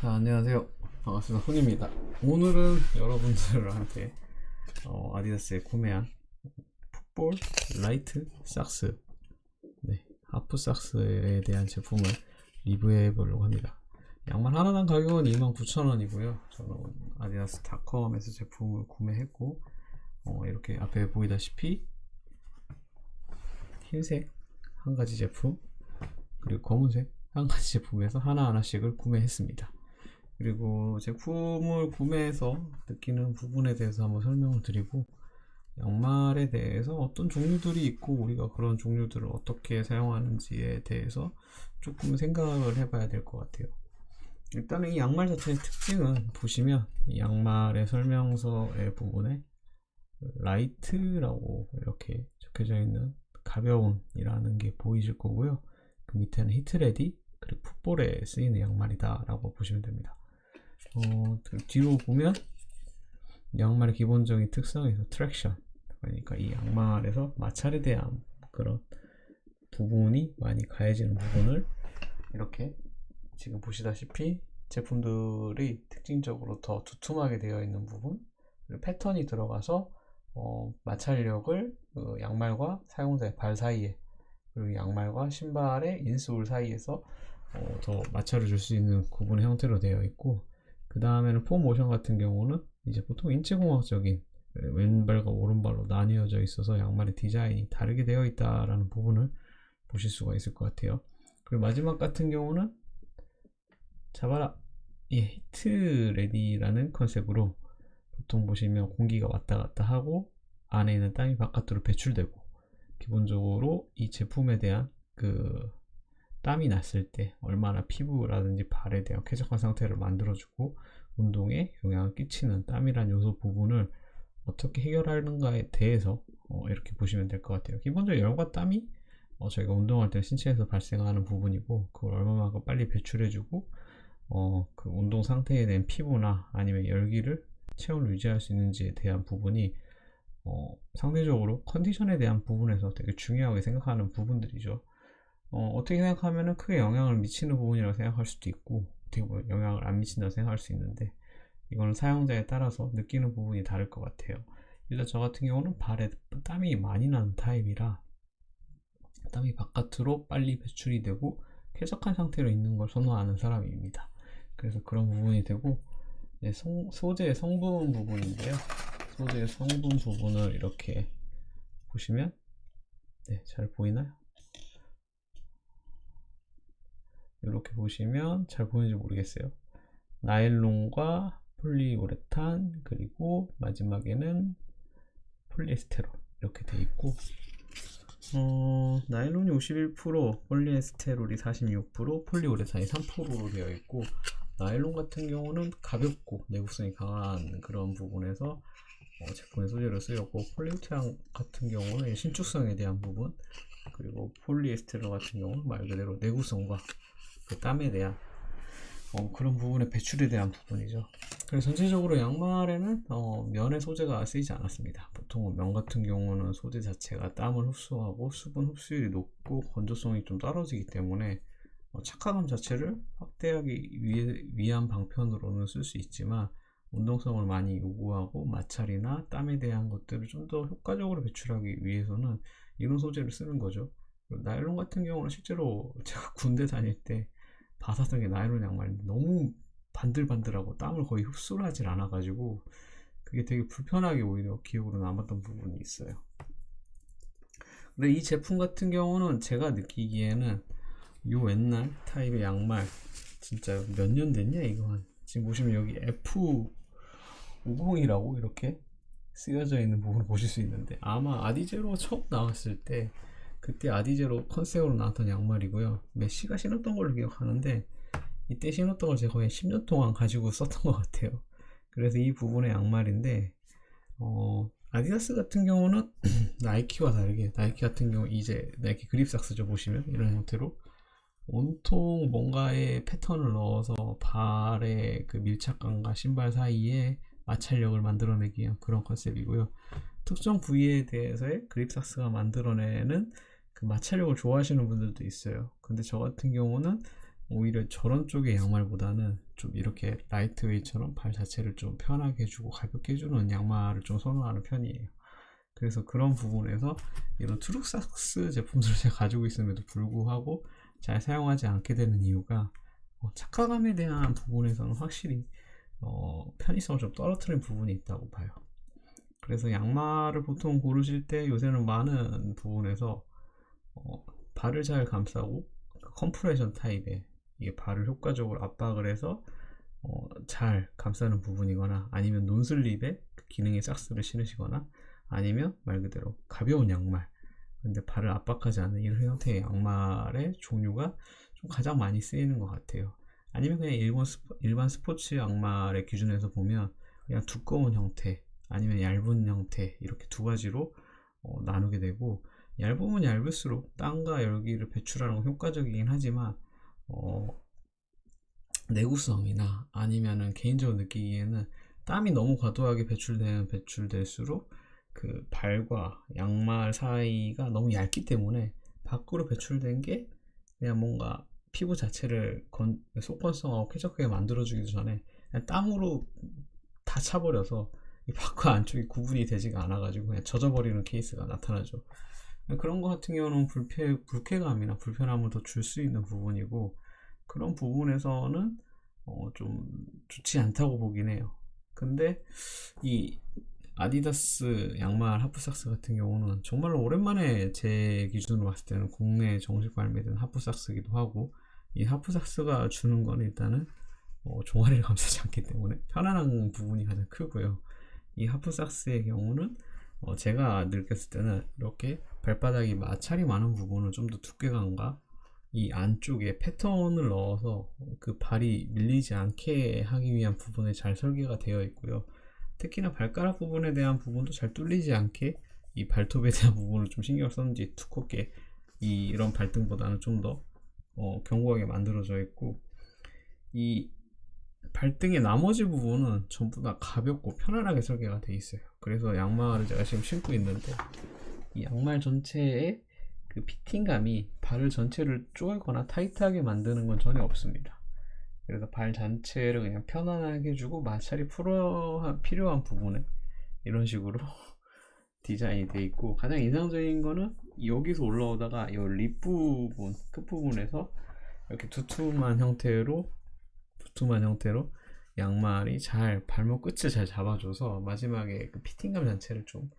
자, 안녕하세요. 반갑습니다. 훈입니다. 오늘은 여러분들한테 어, 아디다스에 구매한 풋볼 라이트 sak스, 네, 하프 sak스에 대한 제품을 리뷰해 보려고 합니다. 양말 하나당 가격은 29,000원이고요. 저는 아디다스닷컴에서 제품을 구매했고, 어, 이렇게 앞에 보이다시피 흰색 한 가지 제품, 그리고 검은색 한 가지 제품에서 하나하나씩을 구매했습니다. 그리고 제품을 구매해서 느끼는 부분에 대해서 한번 설명을 드리고 양말에 대해서 어떤 종류들이 있고 우리가 그런 종류들을 어떻게 사용하는지에 대해서 조금 생각을 해봐야 될 것 같아요. 일단은 이 양말 자체의 특징은 보시면 이 양말의 설명서의 부분에 라이트라고 이렇게 적혀져 있는 가벼운이라는 게 보이실 거고요. 그 밑에는 히트레디 그리고 풋볼에 쓰이는 양말이다 라고 보시면 됩니다. 어, 그 뒤로 보면 양말의 기본적인 특성에서 트랙션 그러니까 이 양말에서 마찰에 대한 그런 부분이 많이 가해지는 부분을 이렇게 지금 보시다시피 제품들이 특징적으로 더 두툼하게 되어 있는 부분 패턴이 들어가서 어, 마찰력을 그 양말과 사용자의 발 사이에 그리고 양말과 신발의 인솔 사이에서 어, 더 마찰을 줄 수 있는 구분의 형태로 되어 있고 그 다음에는 폼 모션 같은 경우는 이제 보통 인체공학적인 왼발과 오른발로 나뉘어져 있어서 양말의 디자인이 다르게 되어 있다라는 부분을 보실 수가 있을 것 같아요. 그리고 마지막 같은 경우는 잡아라 이 히트 레디라는 컨셉으로 보통 보시면 공기가 왔다 갔다 하고 안에 있는 땀이 바깥으로 배출되고 기본적으로 이 제품에 대한 그 땀이 났을 때 얼마나 피부라든지 발에 대한 쾌적한 상태를 만들어주고 운동에 영향을 끼치는 땀이란 요소 부분을 어떻게 해결하는가에 대해서 어, 이렇게 보시면 될 것 같아요. 기본적으로 열과 땀이 어, 저희가 운동할 때 신체에서 발생하는 부분이고 그걸 얼마만큼 빨리 배출해주고 어, 그 운동 상태에 대한 피부나 아니면 열기를 체온을 유지할 수 있는지에 대한 부분이 어, 상대적으로 컨디션에 대한 부분에서 되게 중요하게 생각하는 부분들이죠. 어, 떻게 생각하면 크게 영향을 미치는 부분이라고 생각할 수도 있고 어떻게 보면 영향을 안 미친다고 생각할 수 있는데 이거는 사용자에 따라서 느끼는 부분이 다를 것 같아요. 일단 저 같은 경우는 발에 땀이 많이 나는 타입이라 땀이 바깥으로 빨리 배출이 되고 쾌적한 상태로 있는 걸 선호하는 사람입니다. 그래서 그런 부분이 되고 네, 성, 소재의 성분 부분인데요. 소재의 성분 부분을 이렇게 보시면 네, 잘 보이나요? 이렇게 보시면 잘 보이는지 모르겠어요. 나일론과 폴리우레탄 그리고 마지막에는 폴리에스테롤 이렇게 돼 있고 어, 나일론이 51%, 폴리에스테롤이 46%, 폴리우레탄이 3%로 되어 있고 나일론 같은 경우는 가볍고 내구성이 강한 그런 부분에서 어, 제품의 소재로 쓰였고 폴리우레탄 같은 경우는 신축성에 대한 부분 그리고 폴리에스테롤 같은 경우는 말 그대로 내구성과 그 땀에 대한 어, 그런 부분의 배출에 대한 부분이죠. 그래서 전체적으로 양말에는 어, 면의 소재가 쓰이지 않았습니다. 보통 면 같은 경우는 소재 자체가 땀을 흡수하고 수분 흡수율이 높고 건조성이 좀 떨어지기 때문에 어, 착화감 자체를 확대하기 위해, 위한 방편으로는 쓸 수 있지만 운동성을 많이 요구하고 마찰이나 땀에 대한 것들을 좀 더 효과적으로 배출하기 위해서는 이런 소재를 쓰는 거죠. 나일론 같은 경우는 실제로 제가 군대 다닐 때 바사등의 나일론 양말인데 너무 반들반들하고 땀을 거의 흡수를 하질 않아가지고 그게 되게 불편하게 오히려 기억으로 남았던 부분이 있어요. 근데 이 제품 같은 경우는 제가 느끼기에는 요 옛날 타입의 양말 진짜 몇 년 됐냐 이거 한 지금 보시면 여기 F50이라고 이렇게 쓰여져 있는 부분을 보실 수 있는데 아마 아디제로 처음 나왔을 때 그때 아디제로 컨셉으로 나왔던 양말이고요. 메시가 신었던 걸로 기억하는데 이때 신었던 걸 제가 거의 10년 동안 가지고 썼던 것 같아요. 그래서 이 부분의 양말인데 어, 아디다스 같은 경우는 나이키와 다르게 나이키 같은 경우 이제 나이키 그립삭스죠 보시면 이런 형태로 온통 뭔가의 패턴을 넣어서 발의 그 밀착감과 신발 사이에 마찰력을 만들어내기 위한 그런 컨셉이고요. 특정 부위에 대해서의 그립삭스가 만들어내는 그 마찰력을 좋아하시는 분들도 있어요. 근데 저 같은 경우는 오히려 저런 쪽의 양말보다는 좀 이렇게 라이트 웨이처럼 발 자체를 좀 편하게 해주고 가볍게 해주는 양말을 좀 선호하는 편이에요. 그래서 그런 부분에서 이런 트룩삭스 제품들을 제가 가지고 있음에도 불구하고 잘 사용하지 않게 되는 이유가 어, 착화감에 대한 부분에서는 확실히 어, 편의성을 좀 떨어뜨린 부분이 있다고 봐요. 그래서 양말을 보통 고르실 때 요새는 많은 부분에서 어, 발을 잘 감싸고 그 컴프레션 타입의 이게 발을 효과적으로 압박을 해서 어, 잘 감싸는 부분이거나 아니면 논슬립에 그 기능의 삭스를 신으시거나 아니면 말 그대로 가벼운 양말 근데 발을 압박하지 않는 이런 형태의 양말의 종류가 좀 가장 많이 쓰이는 것 같아요. 아니면 그냥 일본 스포, 일반 스포츠 양말의 기준에서 보면 그냥 두꺼운 형태 아니면 얇은 형태 이렇게 두 가지로 어, 나누게 되고 얇으면 얇을수록 땀과 열기를 배출하는 건 효과적이긴 하지만 어, 내구성이나 아니면은 개인적으로 느끼기에는 땀이 너무 과도하게 배출되면 배출될수록 그 발과 양말 사이가 너무 얇기 때문에 밖으로 배출된 게 그냥 뭔가 피부 자체를 건, 속건성하고 쾌적하게 만들어주기도 전에 땀으로 다 차버려서 이 밖과 안쪽이 구분이 되지가 않아가지고 그냥 젖어버리는 케이스가 나타나죠. 그런 것 같은 경우는 불쾌, 불쾌감이나 불편함을 더 줄 수 있는 부분이고 그런 부분에서는 어, 좀 좋지 않다고 보긴 해요. 근데 이 아디다스 양말 하프삭스 같은 경우는 정말로 오랜만에 제 기준으로 봤을 때는 국내 정식 발매된 하프삭스기도 하고 이 하프삭스가 주는 건 일단은 어, 종아리를 감싸지 않기 때문에 편안한 부분이 가장 크고요. 이 하프삭스의 경우는 어, 제가 느꼈을 때는 이렇게 발바닥이 마찰이 많은 부분은 좀 더 두께감과 이 안쪽에 패턴을 넣어서 그 발이 밀리지 않게 하기 위한 부분에 잘 설계가 되어 있고요. 특히나 발가락 부분에 대한 부분도 잘 뚫리지 않게 이 발톱에 대한 부분을 좀 신경을 썼는지 두껍게 이, 이런 발등보다는 좀더 어, 견고하게 만들어져 있고 이 발등의 나머지 부분은 전부 다 가볍고 편안하게 설계가 되어 있어요. 그래서 양말을 제가 지금 신고 있는데 이 양말 전체에 그 피팅감이 발을 전체를 쪼이거나 타이트하게 만드는 건 전혀 없습니다. 그래서 발 전체를 그냥 편안하게 해주고 마찰이 풀어 필요한 부분에 이런 식으로 디자인이 되어 있고 가장 인상적인 거는 여기서 올라오다가 이 립 부분 끝 부분에서 이렇게 두툼한 형태로 두툼한 형태로 양말이 잘 발목 끝을 잘 잡아줘서 마지막에 그 피팅감 자체를 좀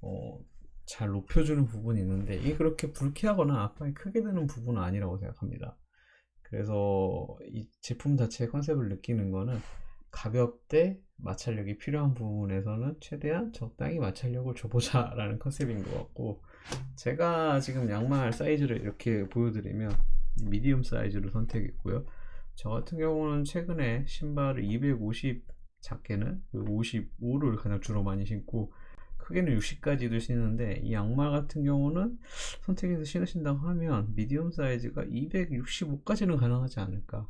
어, 잘 높여주는 부분이 있는데 이게 그렇게 불쾌하거나 압박이 크게 드는 부분은 아니라고 생각합니다. 그래서 이 제품 자체의 컨셉을 느끼는 거는 가볍되 마찰력이 필요한 부분에서는 최대한 적당히 마찰력을 줘보자 라는 컨셉인 것 같고 제가 지금 양말 사이즈를 이렇게 보여드리면 미디움 사이즈를 선택했고요 저 같은 경우는 최근에 신발을 250 작게는 55를 가장 주로 많이 신고 크게는 60까지도 신는데 이 양말 같은 경우는 선택해서 신으신다고 하면 미디움 사이즈가 265까지는 가능하지 않을까.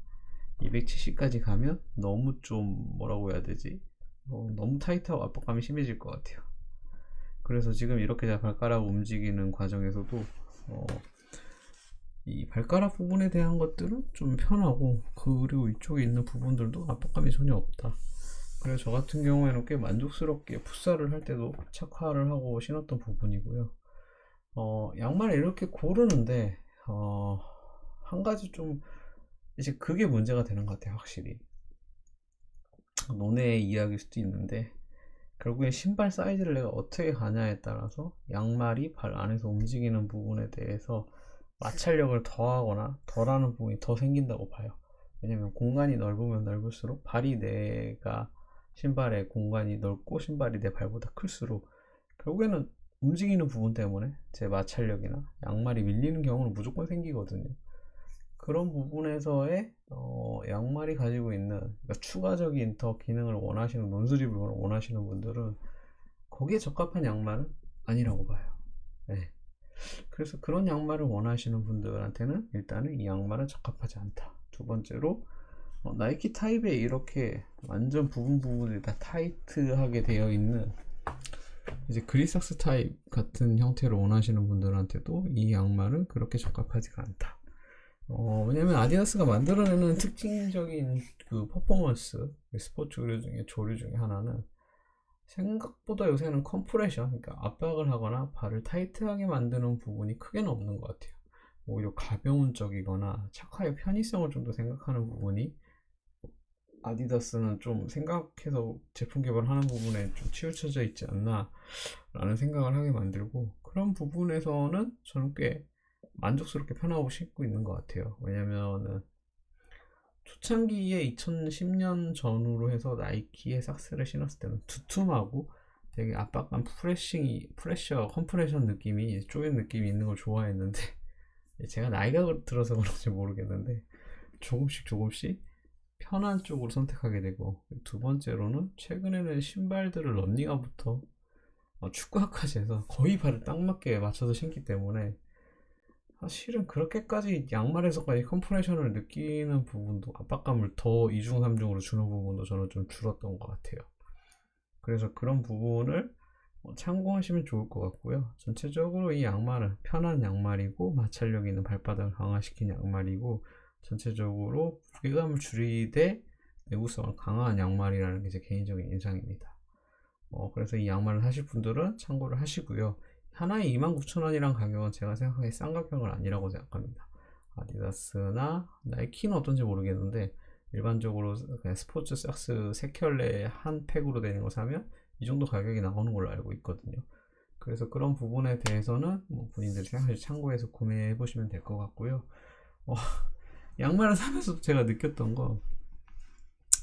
270까지 가면 너무 좀 뭐라고 해야 되지? 어, 너무 타이트하고 압박감이 심해질 것 같아요. 그래서 지금 이렇게 발가락 움직이는 과정에서도 어, 이 발가락 부분에 대한 것들은 좀 편하고 그리고 이쪽에 있는 부분들도 압박감이 전혀 없다 그래서 저 같은 경우에는 꽤 만족스럽게 풋살을 할 때도 착화를 하고 신었던 부분이고요. 어, 양말을 이렇게 고르는데 어, 한 가지 좀 이제 그게 문제가 되는 것 같아요 확실히. 논의 이야기일 수도 있는데 결국에 신발 사이즈를 내가 어떻게 가냐에 따라서 양말이 발 안에서 움직이는 부분에 대해서 마찰력을 더하거나 덜하는 부분이 더 생긴다고 봐요. 왜냐면 공간이 넓으면 넓을수록 발이 내가 신발의 공간이 넓고 신발이 내 발보다 클수록 결국에는 움직이는 부분 때문에 제 마찰력이나 양말이 밀리는 경우는 무조건 생기거든요 그런 부분에서의 어, 양말이 가지고 있는 그러니까 추가적인 더 기능을 원하시는 논스립을 원하시는 분들은 거기에 적합한 양말은 아니라고 봐요. 네. 그래서 그런 양말을 원하시는 분들한테는 일단은 이 양말은 적합하지 않다. 두 번째로 어, 나이키 타입에 이렇게 완전 부분 부분이 다 타이트하게 되어 있는 이제 그리삭스 타입 같은 형태를 원하시는 분들한테도 이 양말은 그렇게 적합하지가 않다. 어, 왜냐면 아디다스가 만들어내는 특징적인 그 퍼포먼스, 스포츠 의류 중에 조류 중에 하나는 생각보다 요새는 컴프레션, 그러니까 압박을 하거나 발을 타이트하게 만드는 부분이 크게는 없는 것 같아요. 오히려 가벼운 쪽이거나 착화의 편의성을 좀 더 생각하는 부분이 아디다스는 좀 생각해서 제품 개발하는 부분에 좀 치우쳐져 있지 않나 라는 생각을 하게 만들고 그런 부분에서는 저는 꽤 만족스럽게 편하고 신고 있는 것 같아요. 왜냐면은 초창기에 2010년 전후로 해서 나이키의 삭스를 신었을 때는 두툼하고 되게 압박감 프레싱이 프레셔 컴프레션 느낌이 쪼인 느낌이 있는 걸 좋아했는데 제가 나이가 들어서 그런지 모르겠는데 조금씩 조금씩 편한 쪽으로 선택하게 되고 두 번째로는 최근에는 신발들을 런닝화부터 어, 축구화까지 해서 거의 발을 딱 맞게 맞춰서 신기 때문에 사실은 그렇게까지 양말에서까지 컴프레션을 느끼는 부분도 압박감을 더 이중 삼중으로 주는 부분도 저는 좀 줄었던 것 같아요. 그래서 그런 부분을 어, 참고하시면 좋을 것 같고요. 전체적으로 이 양말은 편한 양말이고 마찰력 있는 발바닥을 강화시킨 양말이고 전체적으로 무게감을 줄이되 내구성을 강화한 양말이라는 게 제 개인적인 인상입니다. 어, 그래서 이 양말을 사실 분들은 참고를 하시고요. 하나에 29,000원이란 가격은 제가 생각하기에 싼 가격은 아니라고 생각합니다. 아디다스나 나이키는 어떤지 모르겠는데 일반적으로 스포츠 삭스 3켤레 한 팩으로 되는 거 사면 이 정도 가격이 나오는 걸로 알고 있거든요. 그래서 그런 부분에 대해서는 뭐 본인들이 생각해 참고해서 구매해 보시면 될 것 같고요. 어, 양말을 사면서 제가 느꼈던 거.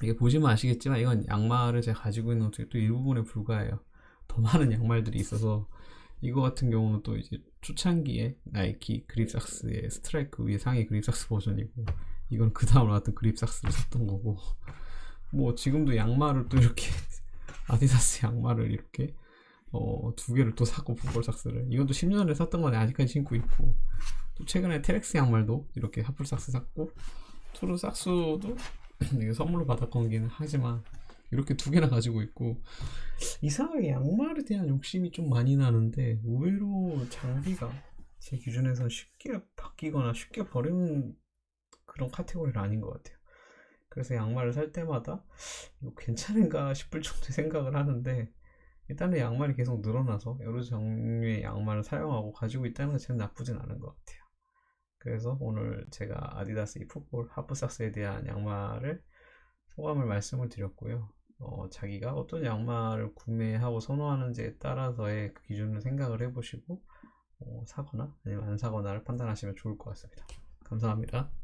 이게 보시면 아시겠지만 이건 양말을 제가 가지고 있는 것중에 또 일부분에 불과해요. 더 많은 양말들이 있어서. 이거 같은 경우는 또 이제 초창기에 나이키 그립삭스의 스트라이크 위에 상의 그립삭스 버전이고 이건 그 다음 나왔던 그립삭스를 샀던 거고. 뭐 지금도 양말을 또 이렇게 아디다스 양말을 이렇게 어, 두 개를 또 샀고 풋볼삭스를. 또 10년 전에 샀던 건데 아직까지 신고 있고 또 최근에 테렉스 양말도 이렇게 하플삭스 샀고 투르삭스도 선물로 받았건기는 하지만 이렇게 두 개나 가지고 있고 이상하게 양말에 대한 욕심이 좀 많이 나는데 의외로 장비가 제 기준에선 쉽게 바뀌거나 쉽게 버리는 그런 카테고리는 아닌 것 같아요. 그래서 양말을 살 때마다 이거 괜찮은가 싶을 정도의 생각을 하는데 일단은 양말이 계속 늘어나서 여러 종류의 양말을 사용하고 가지고 있다는 것 자체는 나쁘진 않은 것 같아요. 그래서 오늘 제가 아디다스 이 풋볼 하프삭스에 대한 양말을 소감을 말씀을 드렸고요. 어, 자기가 어떤 양말을 구매하고 선호하는지에 따라서의 그 기준을 생각을 해보시고 어, 사거나 아니면 안 사거나를 판단하시면 좋을 것 같습니다. 감사합니다.